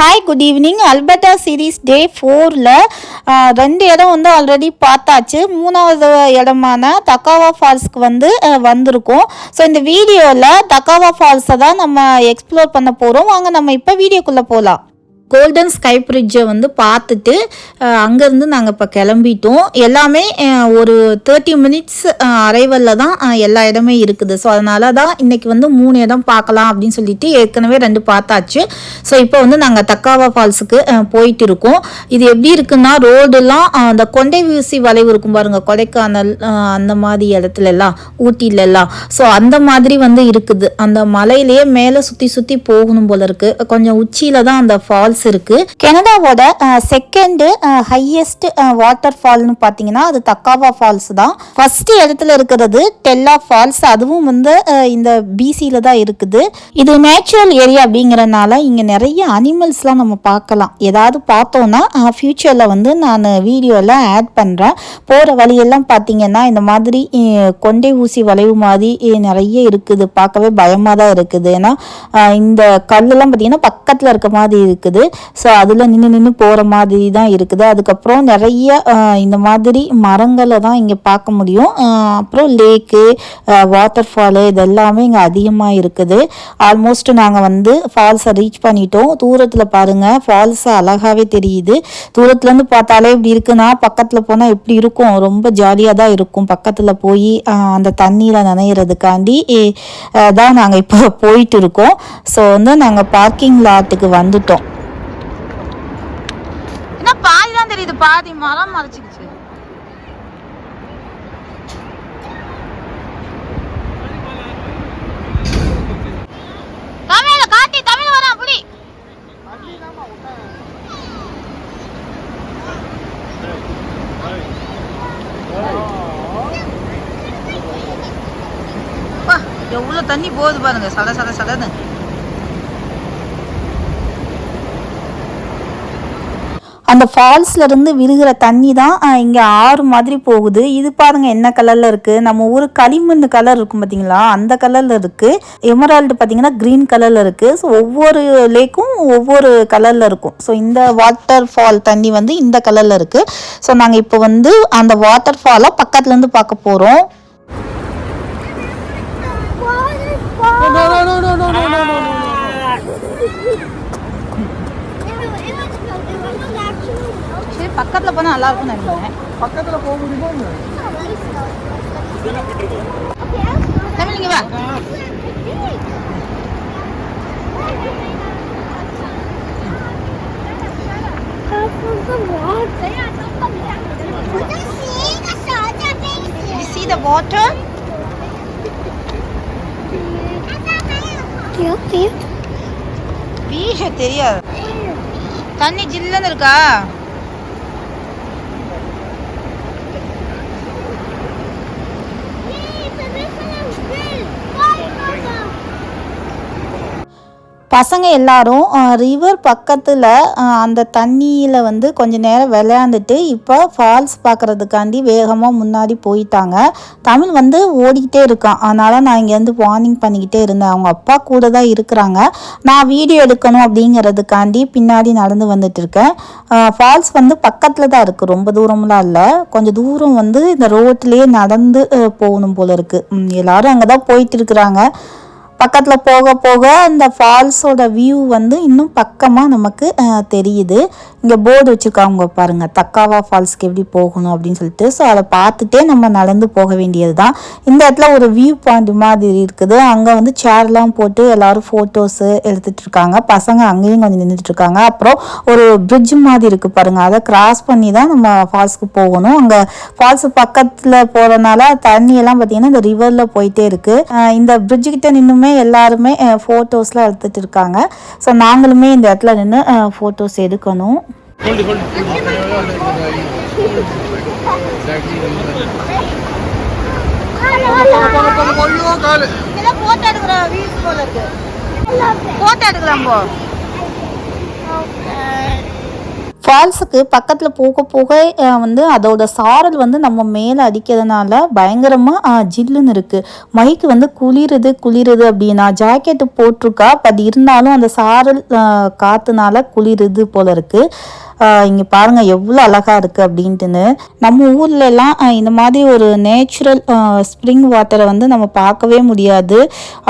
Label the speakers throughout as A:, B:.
A: Hi good evening Alberta series day ஃபோரில் ரெண்டு இடம் வந்து ஆல்ரெடி பார்த்தாச்சு. மூணாவது இடமான தக்காவா ஃபால்ஸ்க்கு வந்து வந்திருக்கோம். ஸோ இந்த வீடியோவில் தக்காவா ஃபால்ஸை தான் நம்ம எக்ஸ்ப்ளோர் பண்ண போகிறோம் வாங்க நம்ம இப்போ வீடியோக்குள்ளே போகலாம் கோல்டன் ஸ்கை பிரிட்ஜை வந்து பார்த்துட்டு அங்கேருந்து நாங்கள் இப்போ கிளம்பிட்டோம். எல்லாமே ஒரு தேர்ட்டி மினிட்ஸ் அரைவலில் தான் எல்லா இடமே இருக்குது. ஸோ அதனால தான் இன்னைக்கு வந்து மூணு இடம் பார்க்கலாம் அப்படின்னு சொல்லிட்டு ஏற்கனவே ரெண்டு பார்த்தாச்சு. ஸோ இப்போ வந்து நாங்கள் தக்காவா ஃபால்ஸுக்கு போயிட்டு இருக்கோம். இது எப்படி இருக்குன்னா ரோடுலாம் அந்த கொண்டை வீசி வளைவு இருக்கும் பாருங்கள் கொடைக்கானல் அந்த மாதிரி இடத்துலலாம் ஊட்டிலெல்லாம் ஸோ அந்த மாதிரி வந்து இருக்குது. அந்த மலையிலேயே மேலே சுற்றி சுற்றி போகணும் போல இருக்குது கொஞ்சம் உச்சியில தான் அந்த ஃபால்ஸ் இருக்கு. கனடாவோட செகண்ட் ஹையஸ்ட் வாட்டர் ஃபால்னு பார்த்தீங்கன்னா அது தக்காவா ஃபால்ஸ் தான். ஃபர்ஸ்ட் இடத்துல இருக்கிறது டெல்லா ஃபால்ஸ் அதுவும் வந்து இந்த பிசியில தான் இருக்குது. இது நேச்சுரல் ஏரியா அப்படிங்கிறனால இங்க நிறைய அனிமல்ஸ்லாம் நம்ம பார்க்கலாம். ஏதாவது பார்த்தோன்னா ஃப்யூச்சரில் வந்து நான் வீடியோவில் ஆட் பண்ணுறேன் போகிற வழியெல்லாம் பார்த்தீங்கன்னா இந்த மாதிரி கொண்டை ஊசி வளைவு மாதிரி நிறைய இருக்குது. பார்க்கவே பயமாக தான் இருக்குது. ஏன்னா இந்த கல்லெல்லாம் பார்த்தீங்கன்னா பக்கத்தில் இருக்க மாதிரி இருக்குது. ஸோ அதில் நின்று நின்று போகிற மாதிரி தான் இருக்குது. அதுக்கப்புறம் நிறைய இந்த மாதிரி மரங்களை தான் இங்கே பார்க்க முடியும். அப்புறம் லேக்கு வாட்டர் ஃபாலு இதெல்லாமே இங்கே அதிகமாக இருக்குது. ஆல்மோஸ்ட் நாங்கள் வந்து ஃபால்ஸை ரீச் பண்ணிட்டோம். தூரத்தில் பாருங்கள் ஃபால்ஸ் அழகாகவே தெரியுது. தூரத்துலேருந்து பார்த்தாலே இப்படி இருக்குன்னா பக்கத்தில் போனால் எப்படி இருக்கும்? ரொம்ப ஜாலியாக தான் இருக்கும். பக்கத்தில் போய் அந்த தண்ணியில் நினைகிறதுக்காண்டி தான் நாங்கள் இப்போ போயிட்டு இருக்கோம். ஸோ வந்து நாங்கள் பார்க்கிங் லாட்டுக்கு வந்துட்டோம். என்ன பாதி தான் தெரியுது? பாதி மரம் மறைச்சிக்கிச்சு. தமிழ காட்டி தமிழ் புடி எவ்வளவு தண்ணி போகுது பாருங்க. சட சட சடன்னு அந்த ஃபால்ஸ்ல இருந்து விழுகிற தண்ணி தான் இங்கே ஆறு மாதிரி போகுது. இது பாருங்கள் என்ன கலரில் இருக்குது நம்ம ஊர் களிமண் கலர் இருக்கும் பாத்தீங்களா? அந்த கலரில் இருக்குது எமரால்டு பார்த்தீங்கன்னா கிரீன் கலரில் இருக்குது ஸோ ஒவ்வொரு லேக்கும் ஒவ்வொரு கலரில் இருக்கும். ஸோ இந்த வாட்டர் ஃபால் தண்ணி வந்து இந்த கலரில் இருக்குது ஸோ நாங்கள் இப்போ வந்து அந்த வாட்டர் ஃபாலை பக்கத்துலேருந்து பார்க்க போகிறோம்
B: No, no, no, no, no, no, no, no, no.
A: பக்கத்துல போனா நல்லா இருக்கும் நினைக்கிறேன்.
B: பக்கத்துல போக முடியுமா?
A: தமிழ் இங்க வா. You see the water? வீஷ தெரியாது. தண்ணி ஜில்லுன்னு இருக்கா? பசங்க எல்லாரும் ரிவர் பக்கத்தில் அந்த தண்ணியில் வந்து கொஞ்ச நேரம் விளையாண்டுட்டு இப்போ ஃபால்ஸ் பார்க்குறதுக்காண்டி வேகமாக முன்னாடி போயிட்டாங்க. தமிழ் வந்து ஓடிக்கிட்டே இருக்கான். அதனால் நான் இங்கேருந்து வார்னிங் பண்ணிக்கிட்டே இருந்தேன். அவங்க அப்பா கூட தான் இருக்கிறாங்க. நான் வீடியோ எடுக்கணும் அப்படிங்கிறதுக்காண்டி பின்னாடி நடந்து வந்துட்டு இருக்கேன். ஃபால்ஸ் வந்து பக்கத்தில் தான் இருக்குது ரொம்ப தூரம்லாம் இல்லை. கொஞ்சம் தூரம் வந்து இந்த ரோட்லேயே நடந்து போகணும் போல இருக்குது எல்லோரும் அங்கே தான் போயிட்டு இருக்கிறாங்க. பக்கத்தில் போக போக அந்த ஃபால்ஸோட வியூ வந்து இன்னும் பக்கமாக நமக்கு தெரியுது. இங்கே போர்டு வச்சுருக்காங்க பாருங்க. தக்காவா ஃபால்ஸ்க்கு எப்படி போகணும் அப்படின்னு சொல்லிட்டு ஸோ அதை பார்த்துட்டே நம்ம நடந்து போக வேண்டியது தான் இந்த இடத்துல ஒரு வியூ பாயிண்ட் மாதிரி இருக்குது. அங்கே வந்து சேர்லாம் போட்டு எல்லாரும் ஃபோட்டோஸு எடுத்துகிட்டு இருக்காங்க. பசங்க அங்கேயும் கொஞ்சம் நின்றுட்டு இருக்காங்க. அப்புறம் ஒரு பிரிட்ஜ் மாதிரி இருக்குது பாருங்கள் அதை கிராஸ் பண்ணி தான் நம்ம ஃபால்ஸ்க்கு போகணும். அங்கே ஃபால்ஸ் பக்கத்தில் போகிறனால தண்ணியெல்லாம் பார்த்தீங்கன்னா இந்த ரிவரில் போயிட்டே இருக்குது இந்த பிரிட்ஜு கிட்ட நின்றுமே எல்லாருமே ஃபோட்டோஸ்லாம் எடுத்துகிட்டு இருக்காங்க. ஸோ நாங்களுமே இந்த இடத்துல நின்று ஃபோட்டோஸ் எடுக்கணும். ஹோல்டு ஹோல்டு எடுக்கிற போல இருக்கு எடுக்கலாம் போ ஃபால்ஸுக்கு பக்கத்தில் போக போக வந்து அதோட சாரல் வந்து நம்ம மேலே அடிக்கிறதுனால பயங்கரமாக ஜில்லுன்னு இருக்குது மைக்கு வந்து குளிருது குளிருது அப்படின்னா ஜாக்கெட்டு போட்டிருக்கா பட் இருந்தாலும் அந்த சாரல் காற்றுனால குளிருது போல இருக்குது இங்கே பாருங்கள் எவ்வளோ அழகாக இருக்குது அப்படின்ட்டுன்னு. நம்ம ஊர்லலாம் இந்த மாதிரி ஒரு நேச்சுரல் ஸ்ப்ரிங் வாட்டரை வந்து நம்ம பார்க்கவே முடியாது.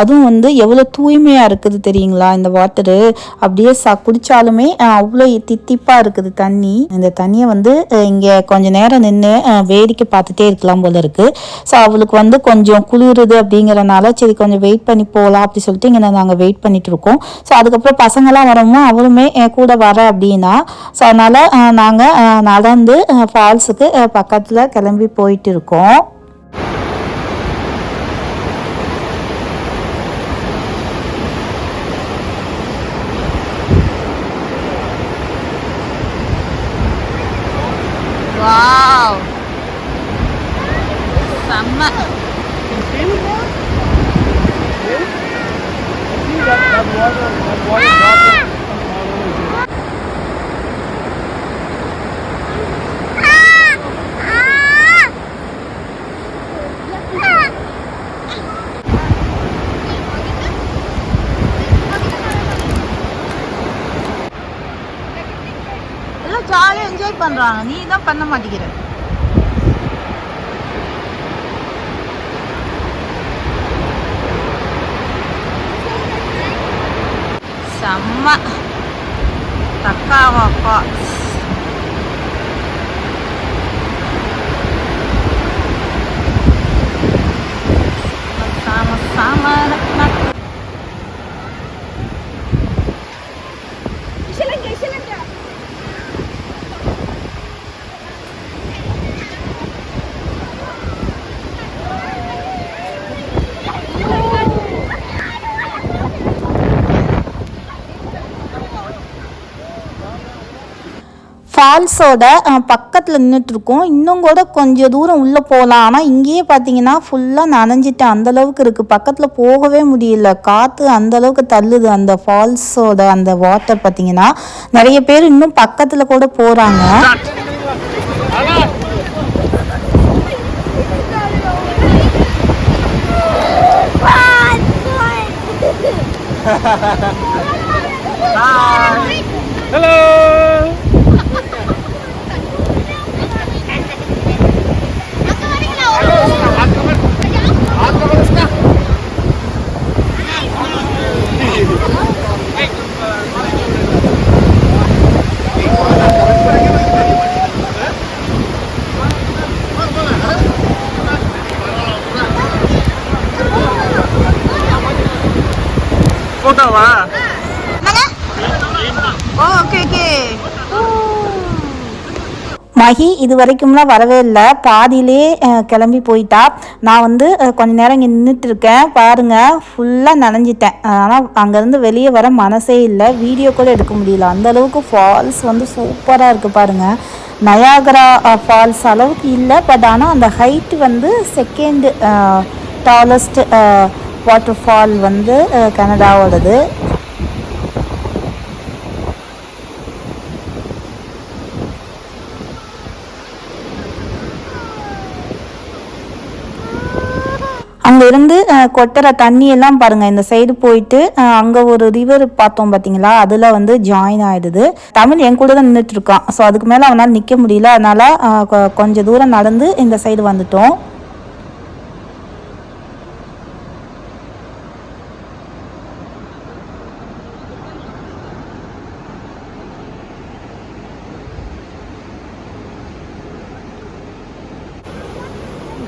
A: அதுவும் வந்து எவ்வளோ தூய்மையாக இருக்குது தெரியுங்களா இந்த வாட்டரு அப்படியே ச குடித்தாலுமே அவ்வளோ தித்திப்பாக இருக்குது தண்ணி. இந்த தண்ணியை வந்து இங்கே கொஞ்சம் நேரம் நின்று வேடிக்கை பார்த்துட்டே இருக்கலாம் போல இருக்குது ஸோ அவளுக்கு வந்து கொஞ்சம் குளிருது அப்படிங்கிறனால சரி கொஞ்சம் வெயிட் பண்ணி போகலாம் அப்படி சொல்லிட்டு இங்கே நாங்கள் வெயிட் பண்ணிட்டு இருக்கோம். ஸோ அதுக்கப்புறம் பசங்களாம் வரமோ அவருமே கூட வர அப்படின்னா ஸோ அதனால் நாங்கள் நடந்து ஃபால்ஸுக்கு பக்கத்தில் கிளம்பி போயிட்டு இருக்கோம் வாவ் செம்ம எல்லாம் ஜாலியாக என்ஜாய் பண்ணுறாங்க நீ தான் பண்ண மாட்டேங்கிற. செம்ம. தக்காவா ஃபால்ஸோட பக்கத்தில் நின்றுட்டுருக்கோம் இன்னும் கூட கொஞ்சம் தூரம் உள்ளே போகலாம் ஆனால் இங்கேயே பார்த்தீங்கன்னா ஃபுல்லாக நனைஞ்சிட்டு அந்த அளவுக்கு இருக்குது பக்கத்தில் போகவே முடியல. காற்று அந்த அளவுக்கு தள்ளுது. அந்த ஃபால்ஸோட அந்த வாட்டர் பார்த்தீங்கன்னா நிறைய பேர் இன்னும் பக்கத்தில் கூட போகிறாங்க
B: Hello. போட்டோவா?
A: ஓகே ஓகே மகி இது வரைக்கும்லாம் வரவே இல்லை. பாதியிலே கிளம்பி போயிட்டா. நான் வந்து கொஞ்ச நேரம் இங்கே நின்றுட்டு இருக்கேன் பாருங்கள் ஃபுல்லாக நனைஞ்சிட்டேன். ஆனால் அங்கேருந்து வெளியே வர மனசே இல்லை. வீடியோ கூட எடுக்க முடியல. அந்த அளவுக்கு ஃபால்ஸ் வந்து சூப்பராக இருக்குது பாருங்கள் நயாகரா ஃபால்ஸ் அளவுக்கு இல்லை. பட் ஆனால் அந்த ஹைட் வந்து செகண்ட் டாலஸ்ட் வாட்டர் ஃபால் வந்து கனடாவோடது. அங்க இருந்து அஹ், கொட்டுற தண்ணி எல்லாம் பாருங்க இந்த சைடு போயிட்டு அஹ், அங்க ஒரு ரிவர் பார்த்தோம் பாத்தீங்களா அதுல வந்து ஜாயின் ஆயிடுது. தமிழ் என் கூட தான் நின்றுட்டு இருக்கான். ஸோ அதுக்கு மேல அவனால நிக்க முடியல. அதனால அஹ், கொஞ்ச தூரம் நடந்து இந்த சைடு வந்துட்டோம்.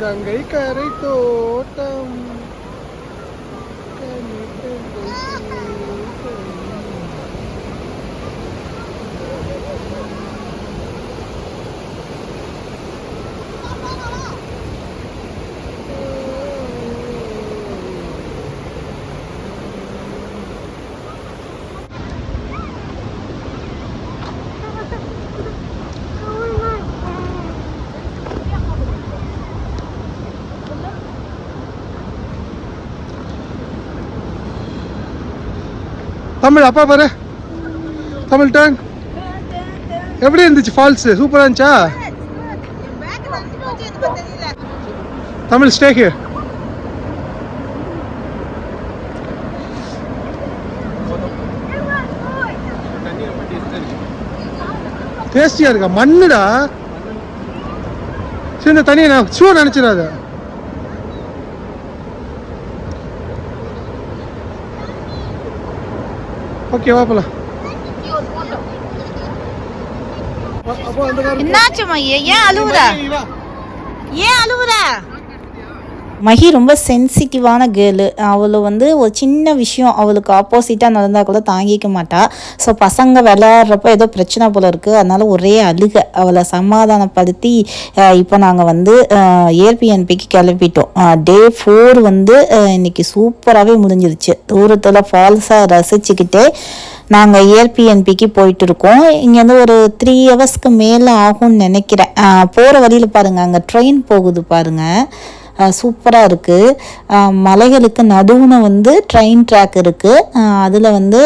B: கங்கை கரை தோட்டம். தமிழ் அப்பா பாரு. தமிழ் டேங்
C: எப்படி இருந்துச்சு ஃபால்ஸ் சூப்பரா இருந்துச்சா? தமிழ் ஸ்டே ஹியர் டேஸ்டியா இருக்கா? மண்ணுடா? சரி தனியா தண்ணியை நான் ஷூ நினைச்சிடாத. ஓகே வா போலாம்
A: என்னாச்சு மைய ஏன் அழுவுற ஏன் அழுவுற மஹி ரொம்ப சென்சிட்டிவான கேர்ளு அவளை வந்து ஒரு சின்ன விஷயம் அவளுக்கு ஆப்போசிட்டாக நடந்தால் கூட தாங்கிக்க மாட்டா. ஸோ பசங்க விளையாடுறப்ப ஏதோ பிரச்சனை போல இருக்குது அதனால் ஒரே அழுக. அவளை சமாதானப்படுத்தி இப்போ நாங்கள் வந்து ஏர்பிஎன்பிக்கு கிளப்பிட்டோம் டே ஃபோர் வந்து இன்றைக்கி இன்னைக்கு சூப்பராகவே முடிஞ்சிருச்சு. தூரத்தில் ஃபால்ஸாக ரசிச்சுக்கிட்டே நாங்கள் ஏர்பிஎன்பிக்கு போயிட்டு இருக்கோம். இங்கேருந்து ஒரு த்ரீ ஹவர்ஸ்க்கு மேலே ஆகும்னு நினைக்கிறேன். போகிற வழியில் பாருங்கள் அங்கே ட்ரெயின் போகுது பாருங்கள் சூப்பராக இருக்குது மலைகளுக்கு நடுவுன வந்து ட்ரெயின் ட்ராக் இருக்குது அதில் வந்து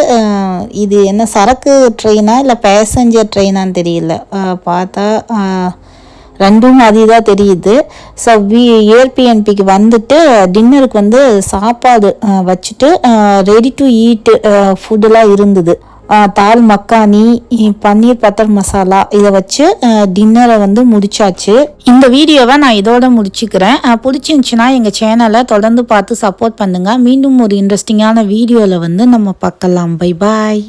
A: இது என்ன சரக்கு ட்ரெயினா இல்லை பேசஞ்சர் ட்ரெயினான்னு தெரியல. பார்த்தா ரெண்டும் அதிதாக தெரியுது. ஸோ வி ஏர்பிஎன்பிக்கு வந்துட்டு டின்னருக்கு வந்து சாப்பாடு வச்சுட்டு ரெடி டு ஈட்டு ஃபுட்டெல்லாம் இருந்தது. தால் மக்கானி பன்னீர் பத்தர் மசாலா இதை வச்சு டின்னரை வந்து முடிச்சாச்சு. இந்த வீடியோவை நான் இதோட முடிச்சுக்கிறேன். பிடிச்சிருந்துச்சுன்னா எங்கள் சேனலை தொடர்ந்து பார்த்து சப்போர்ட் பண்ணுங்கள் மீண்டும் ஒரு இன்ட்ரெஸ்டிங்கான வீடியோவில் வந்து நம்ம பார்க்கலாம். Bye bye